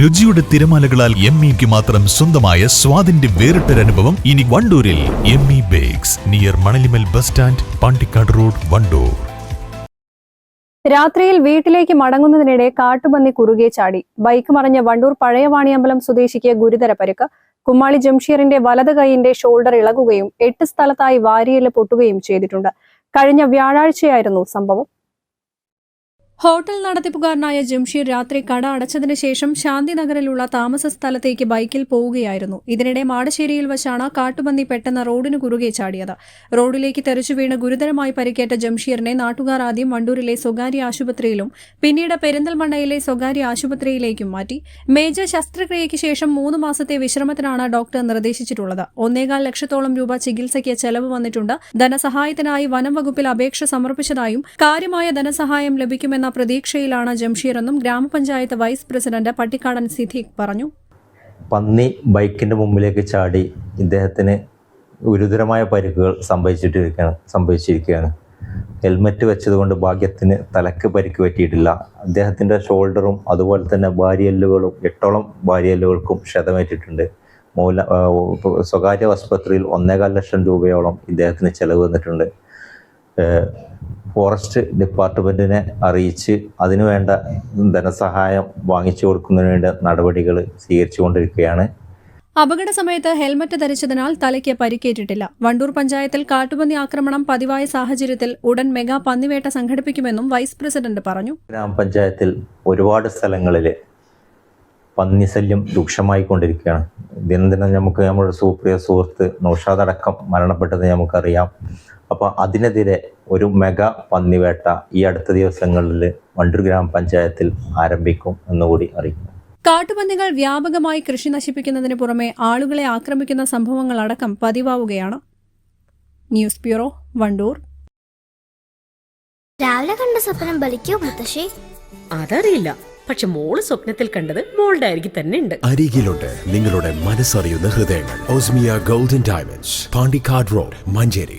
രുചിയുടെ തിരമാലകളാൽ എം ഇക്ക് മാത്രം സ്വന്തമായ സ്വാദിന്റെ വേറിട്ടൊരനുഭവം ഇനി വണ്ടൂരിൽ M E bakes near Manalimal bus stand Pandikkad road Wandoor. രാത്രിയിൽ വീട്ടിലേക്ക് മടങ്ങുന്നതിനിടെ കാട്ടുപന്നി കുറുകെ ചാടി. ബൈക്ക് മറിഞ്ഞ വണ്ടൂർ പഴയ വാണിയമ്പലം സ്വദേശിക്ക് ഗുരുതര പരിക്ക്. കുമ്മാളി ജംഷീറിന്റെ വലത് കൈയിന്റെ ഷോൾഡർ ഇളകുകയും എട്ട് സ്ഥലത്തായി വാരിയൽ പൊട്ടുകയും ചെയ്തിട്ടുണ്ട്. കഴിഞ്ഞ വ്യാഴാഴ്ചയായിരുന്നു സംഭവം. ഹോട്ടൽ നടത്തിപ്പുകാരനായ ജംഷീർ രാത്രി കട അടച്ചതിന് ശേഷം ശാന്തിനഗറിലുള്ള താമസ സ്ഥലത്തേക്ക് ബൈക്കിൽ പോവുകയായിരുന്നു. ഇതിനിടെ മാടശ്ശേരിയിൽ വച്ചാണ് കാട്ടുപന്നി പെട്ടെന്ന് റോഡിന് കുറുകെ ചാടിയത്. റോഡിലേക്ക് തെറിച്ചു വീണ് ഗുരുതരമായി പരിക്കേറ്റ ജംഷീറിനെ നാട്ടുകാർ ആദ്യം വണ്ടൂരിലെ സ്വകാര്യ ആശുപത്രിയിലും പിന്നീട് പെരിന്തൽമണ്ണയിലെ സ്വകാര്യ ആശുപത്രിയിലേക്കും മാറ്റി. മേജർ ശസ്ത്രക്രിയയ്ക്ക് ശേഷം മൂന്ന് മാസത്തെ വിശ്രമത്തിനാണ് ഡോക്ടർ നിർദ്ദേശിച്ചിട്ടുള്ളത്. ഒന്നേകാൽ ലക്ഷത്തോളം രൂപ ചികിത്സയ്ക്ക് ചെലവ് വന്നിട്ടുണ്ട്. ധനസഹായത്തിനായി വനം വകുപ്പിൽ അപേക്ഷ സമർപ്പിച്ചതായും കാര്യമായ ധനസഹായം ലഭിക്കുമെന്ന പ്രതീക്ഷയിലാണ് ജംഷീറെന്നും ഗ്രാമപഞ്ചായത്ത് വൈസ് പ്രസിഡന്റ് പട്ടിക്കാടൻ സിദ്ദീഖ് പറഞ്ഞു. പന്നി ബൈക്കിന്റെ മുമ്പിലേക്ക് ചാടി ഇദ്ദേഹത്തിന് ഗുരുതരമായ പരിക്കുകൾ സംഭവിച്ചിട്ടിരിക്കുകയാണ് സംഭവിച്ചിരിക്കുകയാണ്. ഹെൽമറ്റ് വെച്ചതുകൊണ്ട് ഭാഗ്യത്തിന് തലക്ക് പരിക്ക് പറ്റിയിട്ടില്ല. അദ്ദേഹത്തിന്റെ ഷോൾഡറും അതുപോലെ തന്നെ ബാരിയല്ലുകളും എട്ടോളം ബാരിയല്ലുകൾക്കും ക്ഷതമേറ്റിട്ടുണ്ട്. മൂല സ്വകാര്യ ആസ്പത്രിയിൽ ഒന്നേകാൽ ലക്ഷം രൂപയോളം ഇദ്ദേഹത്തിന് ചെലവ് വന്നിട്ടുണ്ട് ഫോറസ്റ്റ് ഡിപ്പാർട്ട്മെന്റിനെ അറിയിച്ച് അതിനുവേണ്ട ധനസഹായം വാങ്ങിച്ചു കൊടുക്കുന്നതിന് വേണ്ട നടപടികൾ സ്വീകരിച്ചുകൊണ്ടിരിക്കുകയാണ്. അപകട സമയത്ത് ഹെൽമറ്റ് ധരിച്ചതിനാൽ തലയ്ക്ക് പരിക്കേറ്റിട്ടില്ല. വണ്ടൂർ പഞ്ചായത്തിൽ കാട്ടുപന്നി ആക്രമണം പതിവായ സാഹചര്യത്തിൽ ഉടൻ മെഗാ പന്നിവേട്ട സംഘടിപ്പിക്കുമെന്നും വൈസ് പ്രസിഡന്റ് പറഞ്ഞു. ഗ്രാമപഞ്ചായത്തിൽ ഒരുപാട് സ്ഥലങ്ങളിൽ പന്നിശല്യം രൂക്ഷമായി കൊണ്ടിരിക്കുകയാണ് ദിനം ദിനം നമുക്ക് നമ്മുടെ സുപ്രിയ സുഹൃത്ത് നൗഷാദ് അടക്കം മരണപ്പെട്ടത് നമുക്കറിയാം. അപ്പോൾ അതിനെതിരെ ഒരു മെഗാ പന്നിവേട്ട ഈ അടുത്ത ദിവസങ്ങളിൽ വണ്ടൂർ ഗ്രാമപഞ്ചായത്തിൽ ആരംഭിക്കും എന്നുകൂടി അറിയിക്കുന്നു. കാട്ടുപന്നികൾ വ്യാപകമായി കൃഷി നശിപ്പിക്കുന്നതിന് പുറമെ ആളുകളെ ആക്രമിക്കുന്ന സംഭവങ്ങളടക്കം പതിവാവുകയാണ്. News bureau Wandoor. രാവിലെ കണ്ട സ്വപ്നം ബലിക്കോ മുത്തശ്ശി? അതറിയില്ല. പക്ഷെ മോൾ സ്വപ്നത്തിൽ കണ്ടത് മോളുടെ അരികിൽ തന്നെ ഉണ്ട്. അരികിലുണ്ട്. നിങ്ങളുടെ മനസ്സറിയുന്ന ഹൃദയങ്ങൾ. Osmia golden diamonds Pandikkad road Manjeri.